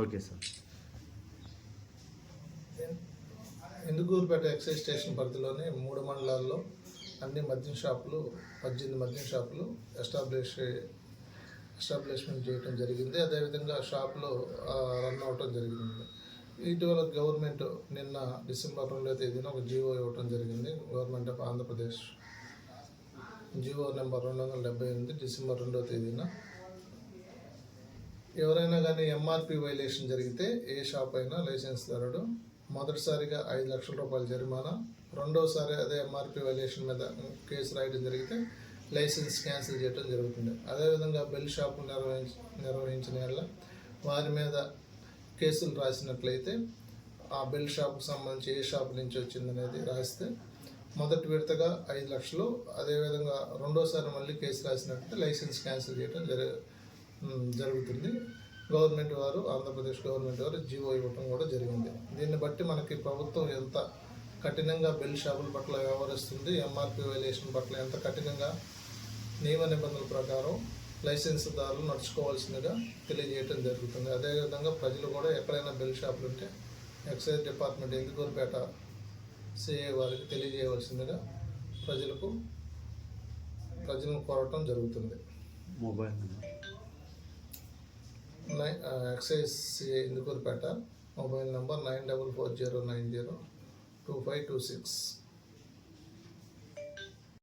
Okay sir. Indukurupeta excise station పరిధిలోని మూడు మండలాల్లో అన్ని మద్యం షాపులు పద్దెనిమిది మద్యం షాపులు ఎస్టాబ్లిష్ ఎస్టాబ్లిష్మెంట్ చేయడం జరిగింది. అదేవిధంగా షాపులు రన్ అవటం జరిగింది. ఇటీవల గవర్నమెంట్ నిన్న డిసెంబర్ రెండవ తేదీన ఒక జీవో ఇవ్వటం జరిగింది. Government of Andhra Pradesh G O number రెండు వందల డెబ్బై ఎనిమిది డిసెంబర్ రెండవ తేదీన ఎవరైనా కానీ ఎంఆర్పి వైలేషన్ జరిగితే ఏ షాప్ అయినా లైసెన్స్ ధరడు మొదటిసారిగా ఐదు లక్షల రూపాయల జరిమానా రెండోసారి అదే ఎంఆర్పి వైలేషన్ మీద కేసు రాయడం జరిగితే లైసెన్స్ క్యాన్సిల్ చేయడం జరుగుతుంది. అదేవిధంగా బెల్ షాపులు నిర్వహించ నిర్వహించిన వల్ల వారి మీద కేసులు రాసినట్లయితే ఆ బెల్ షాప్కి సంబంధించి ఏ షాప్ నుంచి వచ్చిందనేది రాస్తే మొదటి విడతగా ఐదు లక్షలు అదేవిధంగా రెండోసారి మళ్ళీ కేసు రాసినట్లయితే లైసెన్స్ క్యాన్సిల్ చేయడం జరిగింది జరుగుతుంది. గవర్నమెంట్ వారు ఆంధ్రప్రదేశ్ గవర్నమెంట్ వారు జీవో ఇవ్వటం కూడా జరిగింది. దీన్ని బట్టి మనకి ప్రభుత్వం ఎంత కఠినంగా బిల్ షాపుల పట్ల వ్యవహరిస్తుంది ఎంఆర్పి వైలేషన్ పట్ల ఎంత కఠినంగా నియమ నిబంధనల ప్రకారం లైసెన్స్దారులు నడుచుకోవాల్సిందిగా తెలియజేయటం జరుగుతుంది. అదేవిధంగా ప్రజలు కూడా ఎక్కడైనా బిల్ షాపులు ఉంటే ఎక్సైజ్ డిపార్ట్మెంట్ ఎందుకూరుపేట సిఐ వారికి తెలియజేయవలసిందిగా ప్రజలకు ప్రజలను కోరటం జరుగుతుంది. Mobile number nine excise C I Indukurupeta mobile number nine double four zero nine zero two five two six.